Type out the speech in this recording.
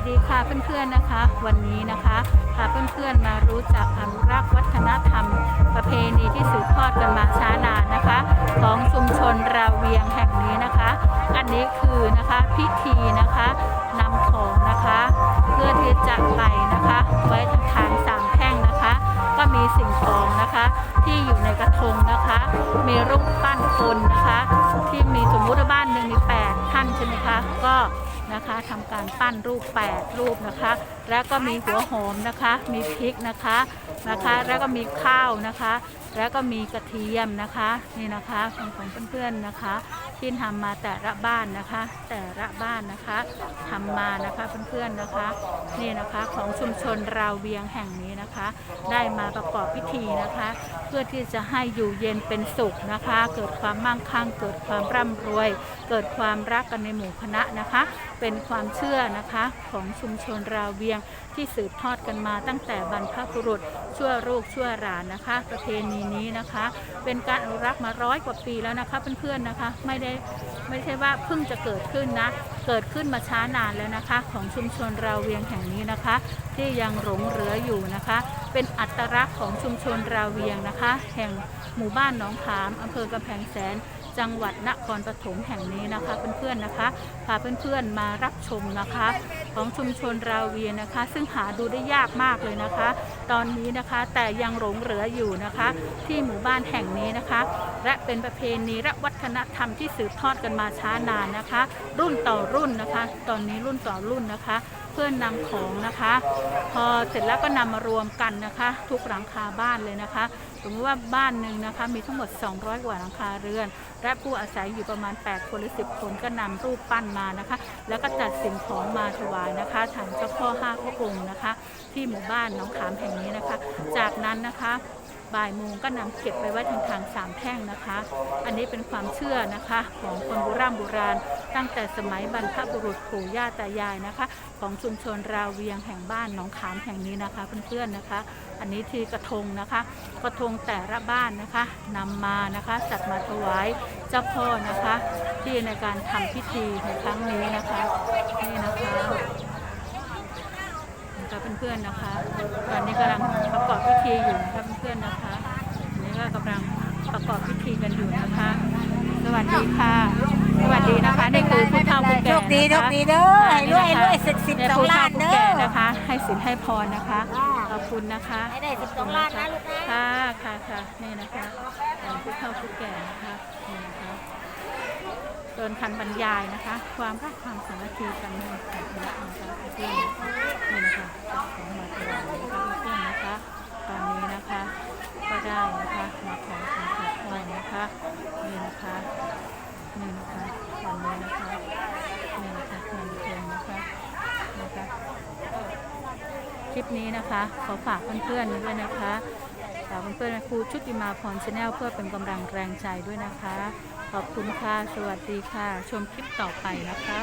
สดีค่ะเพื่อนๆนะคะ วันนี้นะคะพาเพื่อนๆมารู้จักอนุรักษ์วัฒนธรรม ประเพณีที่สืบทอดกันมาช้านานนะคะ ของชุมชนราเวียงแห่งนี้นะคะ อันนี้คือนะคะพิธีนะคะนำของนะคะ เพื่อที่จะไปนะคะ ไว้ทางสามแพ่งนะคะ ก็มีสิ่งของนะคะที่อยู่ในกระทงนะคะ มีรูปปั้นคนนะคะ ที่มีสมมุติว่าบ้านหนึ่งมีแปดท่านใช่ไหมคะก็ นะคะทำการปั้นรูป 8 รูปนะคะ แล้วก็มีหัวหอมนะคะ มีพริกนะคะนะคะ แล้วก็มีข้าวนะคะ แล้วก็มีกระเทียมนะคะนี่นะคะของของเพื่อนๆนะคะ ที่ทำมาแต่ละบ้านนะคะ แต่ละบ้านนะคะทำมานะคะเพื่อนๆนะคะนี่นะคะของชุมชนราวเวียงแห่งนี้นะคะ ได้มาประกอบพิธีนะคะ เพื่อที่จะให้อยู่เย็นเป็นสุขนะคะ เกิดความมั่งคั่ง เกิดความร่ำรวย เกิดความรักกันในหมู่คณะนะคะ เป็นความเชื่อนะคะของชุมชนราวเวียงที่สืบทอดกันมาตั้งแต่บรรพบุรุษชั่วลูกชั่วหลานนะคะ ประเพณีนี้นะคะ เป็นการอนุรักษ์มาร้อยกว่าปีแล้วนะคะเพื่อนๆนะคะ ไม่ได้ไม่ใช่ว่าเพิ่งจะเกิดขึ้นนะ เกิดขึ้นมาช้านานแล้วนะคะ ของชุมชนราวเวียงแห่งนี้นะคะ ที่ยังหลงเหลืออยู่นะคะ เป็นอัตลักษณ์ของชุมชนราวเวียงนะคะ แห่งหมู่บ้านหนองขามอำเภอกำแพงแสนจังหวัดนครปฐมแห่งนี้นะคะเพื่อนๆนะคะพาเพื่อนๆมารับชมนะคะของชุมชนราวเวียนะคะ ซึ่งหาดูได้ยากมากเลยนะคะ ตอนนี้นะคะแต่ยังหลงเหลืออยู่นะคะ ที่หมู่บ้านแห่งนี้นะคะ และเป็นประเพณีและวัฒนธรรมที่สืบทอดกันมาช้านานนะคะ รุ่นต่อรุ่นนะคะ ตอนนี้รุ่นต่อรุ่นนะคะ เพื่อนนำของนะคะ พอเสร็จแล้วก็นำมารวมกันนะคะ ทุกหลังคาบ้านเลยนะคะสมมติว่าบ้านหนึ่งนะคะมีทั้งหมด 200 กว่าหลังคาเรือน และผู้อาศัยอยู่ประมาณ 8 คนหรือ 10 คนก็นำรูปปั้นมานะคะ แล้วก็จัดสิ่งของมาถวายนะคะฐานเจ้าพ่อห้าพระองค์นะคะ ที่หมู่บ้านหน้องขามแห่งนี้นะคะ จากนั้นนะคะ บ่ายโมงก็นำเก็บไปไว้ทางทางสามแพ่งนะคะ อันนี้เป็นความเชื่อนะคะของคนโบราณโบราณ ตั้งแต่สมัยบรรพบุรุษปู่ย่าตายายนะคะ ของชุมชนราวเวียงแห่งบ้านหนองขามแห่งนี้นะคะเพื่อนๆนะคะ อันนี้ที่กระทงนะคะ กระทงแต่ละบ้านนะคะนำมานะคะจัดมาถวายเจ้าพ่อนะคะ ที่ในการทำพิธีในครั้งนี้นะคะนี่นะคะ เพื่อนๆนะคะ ตอนนี้กำลังประกอบพิธีอยู่นะคะเพื่อนๆนะคะอันนี้ก็กำลังประกอบพิธีกันอยู่นะคะ สวัสดีค่ะ สวัสดีนะคะนี่คือผู้เฒ่าผู้แก่โชคดีนะคะโชคดีเด้อให้รวยให้รวยสิบสิบเนี่ยสองผู้เฒ่ล้านเด้อผู้แก่นะคะ ให้สินให้พรนะคะจ้าขอบคุณนะคะให้ได้สิบสองล้านนะลูกนะค่ะค่ะค่ะนี่นะคะของผู้เฒ่าผู้แก่นะคะ นี่นคันบรรยายนะคะ ความรักความสามัคคีกันในสังคมนะคะเพื่อนๆนี่นะคะของมาถวายนะคะเพื่อนนะคะ ตอนนี้นะคะก็ได้นะคะมาขอคุณขอพรนะคะนี่นะคะนี่นะคะวันนี้นะคะนี่นะคะเงินเพ็ญนะคะนะคะคลิปนี้นะคะขอฝากเพื่อนๆด้วยนะคะฝากเพื่อนๆครูชุติมาพรชาแนลเพื่อเป็นกำลังแรงใจด้วยนะคะ ขอบคุณค่ะ สวัสดีค่ะ ชมคลิปต่อไปนะคะ